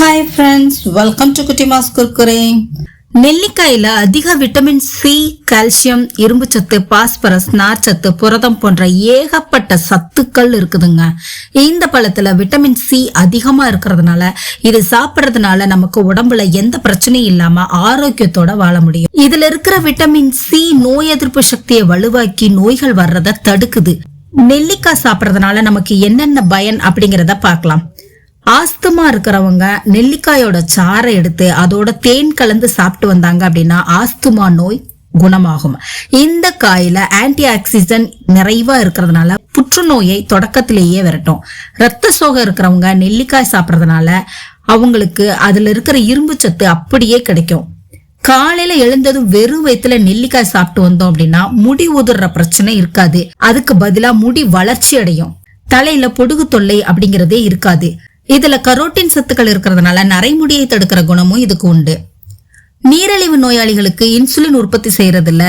Hi friends welcome to Kuttimas Kurkure நெல்லிக்காயில அதிக vitamin C calcium இரும்பு சத்து பாஸ்பரஸ் நார்ச்சத்து புரதம் போன்ற ஏகப்பட்ட சத்துக்கள் இருக்குதுங்க. இந்த பழத்துல விட்டமின் சி அதிகமா இருக்கிறதுனால இது சாப்பிடுறதுனால நமக்கு உடம்புல எந்த பிரச்சனையும் இல்லாம ஆரோக்கியத்தோட வாழ முடியும். இதுல இருக்கிற விட்டமின் சி நோய் எதிர்ப்பு சக்தியை வலுவாக்கி நோய்கள் வர்றத தடுக்குது. நெல்லிக்காய் சாப்பிடுறதுனால நமக்கு என்னென்ன பயன் அப்படிங்கிறத பார்க்கலாம். ஆஸ்துமா இருக்கிறவங்க நெல்லிக்காயோட சாறை எடுத்து அதோட தேன் கலந்து சாப்பிட்டு வந்தாங்க அப்படின்னா ஆஸ்துமா நோய் குணமாகும். இந்த காயில ஆன்டி ஆக்சிஜன் நிறைவா இருக்கிறதுனால புற்றுநோயை தொடக்கத்திலேயே விரட்டும். ரத்த சோகை இருக்கிறவங்க நெல்லிக்காய் சாப்பிட்றதுனால அவங்களுக்கு அதுல இருக்கிற இரும்பு சத்து அப்படியே கிடைக்கும். காலையில எழுந்ததும் வெறும் வயித்துல நெல்லிக்காய் சாப்பிட்டு வந்தோம் அப்படின்னா முடி உதிர்ற பிரச்சனை இருக்காது. அதுக்கு பதிலா முடி வளர்ச்சி அடையும். தலையில பொடுகு தொல்லை அப்படிங்கறதே இருக்காது. இதுல கரோட்டின் சத்துக்கள் இருக்கிறதுனால நரைமுடியை தடுக்கிற குணமும் இதுக்கு உண்டு. நீரிழிவு நோயாளிகளுக்கு இன்சுலின் உற்பத்தி செய்யறதுல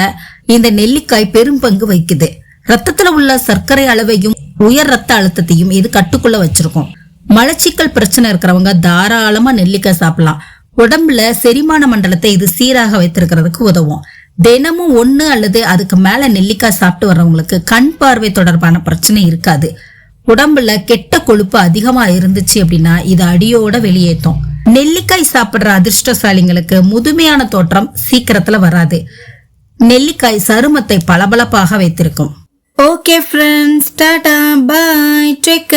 இந்த நெல்லிக்காய் பெரும் பங்கு வகிக்குது. ரத்தத்துல உள்ள சர்க்கரை அளவையும் உயர் ரத்த அழுத்தத்தையும் இது கட்டுக்குள்ள வச்சிருக்கும். மலச்சிக்கல் பிரச்சனை இருக்கிறவங்க தாராளமா நெல்லிக்காய் சாப்பிடலாம். உடம்புல செரிமான மண்டலத்தை இது சீராக வைத்திருக்கிறதுக்கு உதவும். தினமும் ஒன்று அல்லது அதுக்கு மேல நெல்லிக்காய் சாப்பிட்டு வர்றவங்களுக்கு கண் பார்வை தொடர்பான பிரச்சனை இருக்காது. உடம்புல கெட்ட கொழுப்பு அதிகமா இருந்துச்சு அப்படின்னா இது அடியோட வெளியேற்றும் நெல்லிக்காய் சாப்பிடுற அதிர்ஷ்டசாலிங்களுக்கு முதுமையான தோற்றம் சீக்கிரத்துல வராது. நெல்லிக்காய் சருமத்தை பளபளப்பாக வைத்திருக்கும். Okay friends Tata bye take